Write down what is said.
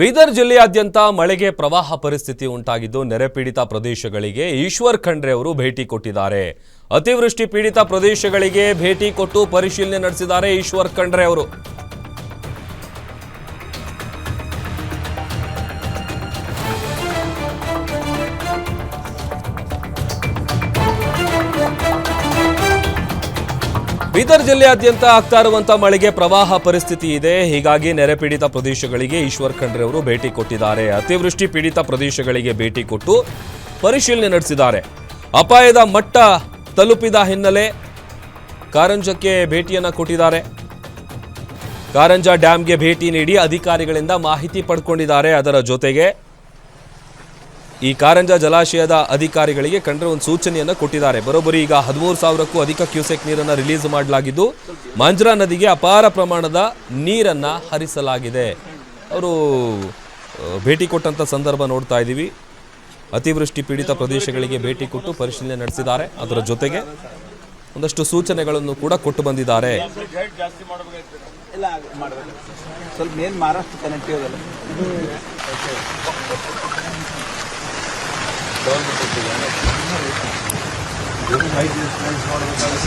ಬೀದರ್ ಜಿಲ್ಲೆಯಾದ್ಯಂತ ಮಳೆಗೆ ಪ್ರವಾಹ ಪರಿಸ್ಥಿತಿ ಉಂಟಾಗಿದ್ದು ನೆರೆ ಪೀಡಿತ ಪ್ರದೇಶಗಳಿಗೆ ಈಶ್ವರ್ ಖಂಡ್ರೆ ಅವರು ಭೇಟಿ ಕೊಟ್ಟಿದ್ದಾರೆ. ಅತಿವೃಷ್ಟಿ ಪೀಡಿತ ಪ್ರದೇಶಗಳಿಗೆ ಭೇಟಿ ಕೊಟ್ಟು ಪರಿಶೀಲನೆ ನಡೆಸಿದ್ದಾರೆ ಈಶ್ವರ್ ಖಂಡ್ರೆ ಅವರು. ಬೀದರ್ ಜಿಲ್ಲೆಯಾದ್ಯಂತ ಆಗ್ತಾ ಇರುವಂತ ಮಳೆಗೆ ಪ್ರವಾಹ ಪರಿಸ್ಥಿತಿ ಇದೆ. ಹೀಗಾಗಿ ನೆರೆ ಪೀಡಿತ ಪ್ರದೇಶಗಳಿಗೆ ಈಶ್ವರ್ ಖಂಡ್ರೆ ಅವರು ಭೇಟಿ ಕೊಟ್ಟಿದ್ದಾರೆ. ಅತಿವೃಷ್ಟಿ ಪೀಡಿತ ಪ್ರದೇಶಗಳಿಗೆ ಭೇಟಿ ಕೊಟ್ಟು ಪರಿಶೀಲನೆ ನಡೆಸಿದ್ದಾರೆ. ಅಪಾಯದ ಮಟ್ಟ ತಲುಪಿದ ಹಿನ್ನೆಲೆ ಕಾರಂಜಕ್ಕೆ ಭೇಟಿಯನ್ನ ಕೊಟ್ಟಿದ್ದಾರೆ. ಕಾರಂಜ ಡ್ಯಾಂಗೆ ಭೇಟಿ ನೀಡಿ ಅಧಿಕಾರಿಗಳಿಂದ ಮಾಹಿತಿ ಪಡ್ಕೊಂಡಿದ್ದಾರೆ. ಅದರ ಜೊತೆಗೆ ಈ ಕಾರಂಜ ಜಲಾಶಯದ ಅಧಿಕಾರಿಗಳಿಗೆ ಕಂಡ್ರೆ ಒಂದು ಸೂಚನೆಯನ್ನು ಕೊಟ್ಟಿದ್ದಾರೆ. ಬರೋಬ್ಬರಿ ಈಗ ಹದಿಮೂರು ಸಾವಿರಕ್ಕೂ ಅಧಿಕ ಕ್ಯೂಸೆಕ್ ನೀರನ್ನು ರಿಲೀಸ್ ಮಾಡಲಾಗಿದ್ದು, ಮಾಂಜ್ರಾ ನದಿಗೆ ಅಪಾರ ಪ್ರಮಾಣದ ನೀರನ್ನು ಹರಿಸಲಾಗಿದೆ. ಅವರು ಭೇಟಿ ಕೊಟ್ಟಂಥ ಸಂದರ್ಭ ನೋಡ್ತಾ ಇದ್ದೀವಿ. ಅತಿವೃಷ್ಟಿ ಪೀಡಿತ ಪ್ರದೇಶಗಳಿಗೆ ಭೇಟಿ ಕೊಟ್ಟು ಪರಿಶೀಲನೆ ನಡೆಸಿದ್ದಾರೆ. ಅದರ ಜೊತೆಗೆ ಒಂದಷ್ಟು ಸೂಚನೆಗಳನ್ನು ಕೂಡ ಕೊಟ್ಟು ಬಂದಿದ್ದಾರೆ. 너한테 또 얘기 안 해. 너도 많이 들으면 좋아하는 거 알겠어?